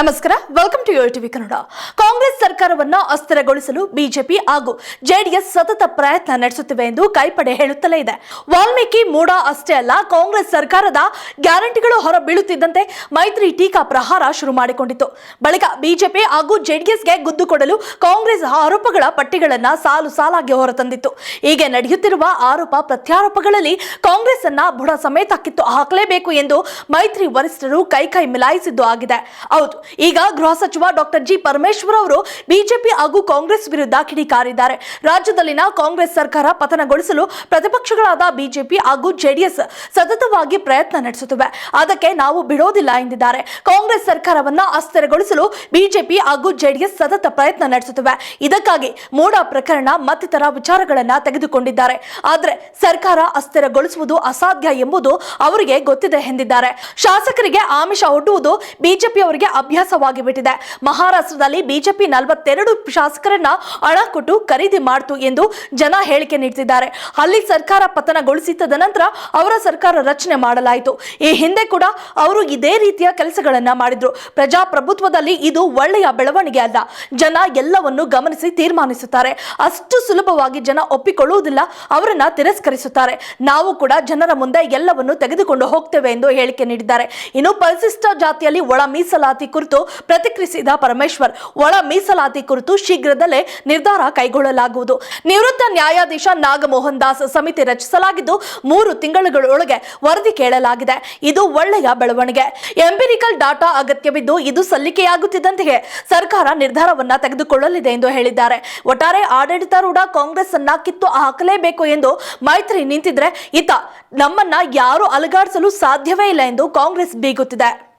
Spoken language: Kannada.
ನಮಸ್ಕಾರ welcome to TV Kannada Congress ಸರ್ಕಾರವನ್ನು ಅಸ್ಥಿರಗೊಳಿಸಲು ಬಿಜೆಪಿ ಹಾಗೂ ಜೆಡಿಎಸ್ ಸತತ ಪ್ರಯತ್ನ ನಡೆಸುತ್ತಿವೆ ಎಂದು ಕೈಪಡೆ ಹೇಳುತ್ತಲೇ ಇದೆ. ವಾಲ್ಮೀಕಿ ಮೂಡ ಅಷ್ಟೇ ಅಲ್ಲ, ಕಾಂಗ್ರೆಸ್ ಸರ್ಕಾರದ ಗ್ಯಾರಂಟಿಗಳು ಹೊರಬೀಳುತ್ತಿದ್ದಂತೆ ಮೈತ್ರಿ ಟೀಕಾ ಪ್ರಹಾರ ಶುರು ಮಾಡಿಕೊಂಡಿತು ಬಳಿಕ ಬಿಜೆಪಿ ಹಾಗೂ ಜೆಡಿಎಸ್ಗೆ ಗುದ್ದು ಕೊಡಲು ಕಾಂಗ್ರೆಸ್ ಆರೋಪಗಳ ಪಟ್ಟಿಗಳನ್ನ ಸಾಲು ಸಾಲಾಗಿ ಹೊರತಂದಿತ್ತು. ಹೀಗೆ ನಡೆಯುತ್ತಿರುವ ಆರೋಪ ಪ್ರತ್ಯಾರೋಪಗಳಲ್ಲಿ ಕಾಂಗ್ರೆಸ್ ಅನ್ನ ಬುಡ ಸಮೇತ ಕಿತ್ತು ಹಾಕಲೇಬೇಕು ಎಂದು ಮೈತ್ರಿ ವರಿಷ್ಠರು ಕೈ ಕೈ ಮಿಲಾಯಿಸಿದ್ದು ಆಗಿದೆ. ಹೌದು ಈಗ ಗೃಹ ಸಚಿವ ಡಾಕ್ಟರ್ ಜಿ ಪರಮೇಶ್ವರ್ ಅವರು ಬಿಜೆಪಿ ಹಾಗೂ ಕಾಂಗ್ರೆಸ್ ವಿರುದ್ಧ ಕಿಡಿಕಾರಿದ್ದಾರೆ. ರಾಜ್ಯದಲ್ಲಿನ ಕಾಂಗ್ರೆಸ್ ಸರ್ಕಾರ ಪತನಗೊಳಿಸಲು ಪ್ರತಿಪಕ್ಷಗಳಾದ ಬಿಜೆಪಿ ಹಾಗೂ ಜೆಡಿಎಸ್ ಸತತವಾಗಿ ಪ್ರಯತ್ನ ನಡೆಸುತ್ತಿವೆ. ಅದಕ್ಕೆ ನಾವು ಬಿಡೋದಿಲ್ಲ ಎಂದಿದ್ದಾರೆ. ಕಾಂಗ್ರೆಸ್ ಸರ್ಕಾರವನ್ನ ಅಸ್ಥಿರಗೊಳಿಸಲು ಬಿಜೆಪಿ ಹಾಗೂ ಜೆಡಿಎಸ್ ಸತತ ಪ್ರಯತ್ನ ನಡೆಸುತ್ತಿವೆ. ಇದಕ್ಕಾಗಿ ಮೂಡ ಪ್ರಕರಣ ಮತ್ತಿತರ ವಿಚಾರಗಳನ್ನ ತೆಗೆದುಕೊಂಡಿದ್ದಾರೆ. ಆದರೆ ಸರ್ಕಾರ ಅಸ್ಥಿರಗೊಳಿಸುವುದು ಅಸಾಧ್ಯ ಎಂಬುದು ಅವರಿಗೆ ಗೊತ್ತಿದೆ ಎಂದಿದ್ದಾರೆ. ಶಾಸಕರಿಗೆ ಆಮಿಷ ಒಡ್ಡುವುದು ಬಿಜೆಪಿ ಅವರಿಗೆ ಅಭ್ಯಾಸವಾಗಿ ಬಿಟ್ಟಿದೆ ಮಹಾರಾಷ್ಟ್ರದಲ್ಲಿ ಬಿಜೆಪಿ ನಲವತ್ತೆರಡು ಶಾಸಕರನ್ನ ಹಣ ಕೊಟ್ಟು ಖರೀದಿ ಮಾಡಿತು ಎಂದು ಜನ ಹೇಳಿಕೆ ನೀಡುತ್ತಿದ್ದಾರೆ ಅಲ್ಲಿ ಸರ್ಕಾರ ಪತನಗೊಳಿಸಿದ ನಂತರ ಅವರ ಸರ್ಕಾರ ರಚನೆ ಮಾಡಲಾಯಿತು. ಈ ಹಿಂದೆ ಕೂಡ ಅವರು ಇದೇ ರೀತಿಯ ಕೆಲಸಗಳನ್ನ ಮಾಡಿದ್ರು. ಪ್ರಜಾಪ್ರಭುತ್ವದಲ್ಲಿ ಇದು ಒಳ್ಳೆಯ ಬೆಳವಣಿಗೆ ಅಲ್ಲ. ಜನ ಎಲ್ಲವನ್ನು ಗಮನಿಸಿ ತೀರ್ಮಾನಿಸುತ್ತಾರೆ. ಅಷ್ಟು ಸುಲಭವಾಗಿ ಜನ ಒಪ್ಪಿಕೊಳ್ಳುವುದಿಲ್ಲ, ಅವರನ್ನ ತಿರಸ್ಕರಿಸುತ್ತಾರೆ. ನಾವು ಕೂಡ ಜನರ ಮುಂದೆ ಎಲ್ಲವನ್ನು ತೆಗೆದುಕೊಂಡು ಹೋಗ್ತೇವೆ ಎಂದು ಹೇಳಿಕೆ ನೀಡಿದ್ದಾರೆ. ಇನ್ನು ಪರಿಶಿಷ್ಟ ಜಾತಿಯಲ್ಲಿ ಒಳ ಮೀಸಲಾತಿ ಕುರಿತು ಪ್ರತಿಕ್ರಿಯಿಸಿದ ಪರಮೇಶ್ವರ್, ಒಳ ಮೀಸಲಾತಿ ಕುರಿತು ಶೀಘ್ರದಲ್ಲೇ ನಿರ್ಧಾರ ಕೈಗೊಳ್ಳಲಾಗುವುದು. ನಿವೃತ್ತ ನ್ಯಾಯಾಧೀಶ ನಾಗಮೋಹನ್ ದಾಸ್ ಸಮಿತಿ ರಚಿಸಲಾಗಿದ್ದು, ಮೂರು ತಿಂಗಳುಗಳೊಳಗೆ ವರದಿ ಕೇಳಲಾಗಿದೆ. ಇದು ಒಳ್ಳೆಯ ಬೆಳವಣಿಗೆ. ಎಂಪಿರಿಕಲ್ ಡಾಟಾ ಅಗತ್ಯವಿದ್ದು ಇದು ಸಲ್ಲಿಕೆಯಾಗುತ್ತಿದ್ದಂತೆಯೇ ಸರ್ಕಾರ ನಿರ್ಧಾರವನ್ನ ತೆಗೆದುಕೊಳ್ಳಲಿದೆ ಎಂದು ಹೇಳಿದ್ದಾರೆ. ಒಟ್ಟಾರೆ ಆಡಳಿತಾರೂಢ ಕಾಂಗ್ರೆಸ್ ಅನ್ನ ಕಿತ್ತು ಹಾಕಲೇಬೇಕು ಎಂದು ಮೈತ್ರಿ ನಿಂತಿದ್ರೆ ಇತ ನಮ್ಮನ್ನ ಯಾರು ಅಲುಗಾಡಿಸಲು ಸಾಧ್ಯವೇ ಇಲ್ಲ ಎಂದು ಕಾಂಗ್ರೆಸ್ ಬೀಗುತ್ತಿದೆ.